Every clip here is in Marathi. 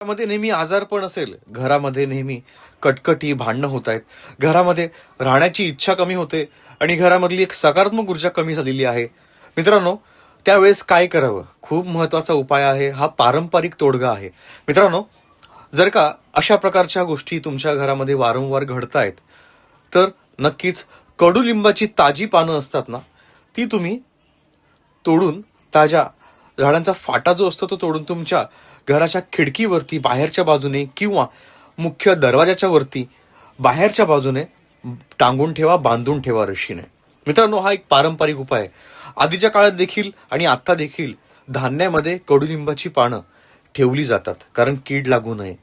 घरामध्ये नेहमी आजारपण असेल घरामध्ये नेहमी कटकटी भांडणं होत आहेत. घरामध्ये राहण्याची इच्छा कमी होते आणि घरामधली एक सकारात्मक ऊर्जा कमी झालेली आहे. मित्रांनो त्यावेळेस काय करावं? खूप महत्त्वाचा उपाय आहे. हा पारंपरिक तोडगा आहे. मित्रांनो जर का अशा प्रकारच्या गोष्टी तुमच्या घरामध्ये वारंवार घडतायत तर नक्कीच कडुलिंबाची ताजी पानं असतात ना ती तुम्ही तोडून ताज्या झाडांचा फाटा जो असतो तो तोडून तुमच्या घराच्या खिडकीवरती बाहेरच्या बाजूने किंवा मुख्य दरवाजाच्या वरती बाहेरच्या बाजूने टांगून ठेवा बांधून ठेवा रशीने मित्रांनो हा एक पारंपरिक उपाय आहे. आधीच्या काळात देखील आणि आत्ता देखील धान्यामध्ये कडुलिंबाची पानं ठेवली जातात कारण कीड लागू नये.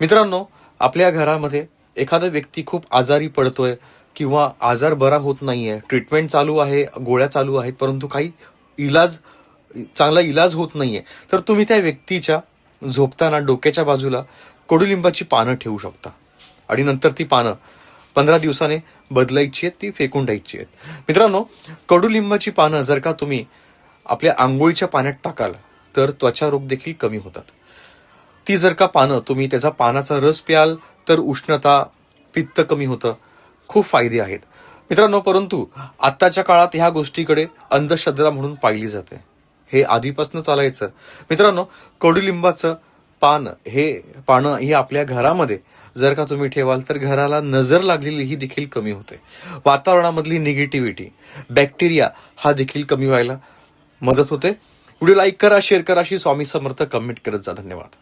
मित्रांनो आपल्या घरामध्ये एखादा व्यक्ती खूप आजारी पडतोय किंवा आजार बरा होत नाहीये ट्रीटमेंट चालू आहे गोळ्या चालू आहेत परंतु काही इलाज चांगला इलाज होत नाही आहे तर तुम्ही त्या व्यक्तीच्या झोपताना डोक्याच्या बाजूला कडुलिंबाची पानं ठेवू शकता. आणि नंतर ती पानं पंधरा दिवसाने बदलायची आहेत ती फेकून द्यायची आहेत. मित्रांनो कडुलिंबाची पानं जर का तुम्ही आपल्या आंघोळीच्या पाण्यात टाकाल तर त्वचा रोग देखील कमी होतात. ती जर का पानं तुम्ही त्याचा पानाचा रस प्याल तर उष्णता पित्त कमी होतं. खूप फायदे आहेत. मित्रांनो परंतु आत्ताच्या काळात ह्या गोष्टीकडे अंधश्रद्धा म्हणून पाहिली जाते. हे आधीपासून चालायचं. मित्रांनो कडुलिंबाचं पान हे पानं ही आपल्या घरामध्ये जर का तुम्ही ठेवाल तर घराला नजर लागलेली ही देखील कमी होते. वातावरणामधली निगेटिव्हिटी बॅक्टेरिया हा देखील कमी व्हायला मदत होते. व्हिडिओ लाईक करा शेअर करा अशी स्वामी समर्थ कमेंट करत जा. धन्यवाद.